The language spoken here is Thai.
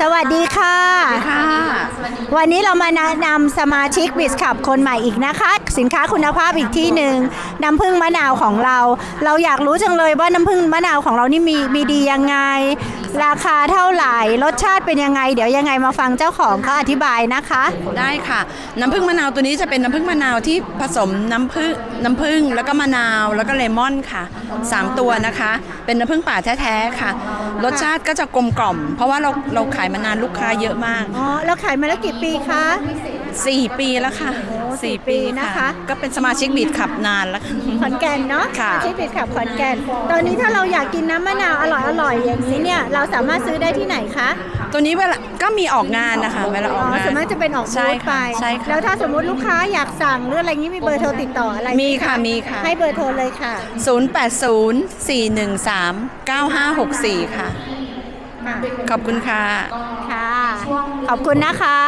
สวัสดีค่ะ ค่ะ วันนี้เรามาแนะนำสมาชิกบิสขับคนใหม่อีกนะคะ สินค้าคุณภาพอีกที่หนึ่งน้ำผึ้งมะนาวของเรา เราอยากรู้จังเลยว่าน้ำผึ้งมะนาวของเรานี่มีมีดียังไง ราคาเท่าไหร่รสชาติเป็นยังไง เดี๋ยวยังไงมาฟังเจ้าของเขาอธิบายนะคะ ได้ค่ะ น้ำผึ้งมะนาวตัวนี้จะเป็นน้ำผึ้งมะนาวที่ผสมน้ำผึ้งน้ำผึ้งแล้วก็มะนาวแล้วก็เลมอนค่ะสามตัวนะคะ เป็นน้ำผึ้งป่าแท้ๆค่ะ รสชาติก็จะกลมกล่อม เพราะว่าเราเราขายมานานลูกค้าเยอะมาก อ๋อแล้วขายมาแล้วกี่ปีคะ4ปีแล้วค่ะสี่4ปีนะคะ ก็เป็นสมาชิกบีดขับนานแล้วค่ะ ขอนแก่นเนาะค่ะสมาชิกบิสขับขอนแก่น ตอนนี้ถ้าเราอยากกินน้ำมะนาวอร่อยๆอย่างนี้เนี่ยเราสามารถซื้อได้ที่ไหนคะตัวนี้เวลาก็มีออกงานนะคะเวลาออกงาน ส่วนมากจะเป็นออกใช่บูธไป ค่ะใช่ค่ะ แล้วถ้าสมมุติลูกค้าอยากสั่งหรืออะไรงี้มีเบอร์โทรติดต่ออะไรไหมีค่ะมีค่ะ ให้เบอร์โทรเลยค่ะ0804139564 ค่ะ ค่ะขอบคุณนะคะ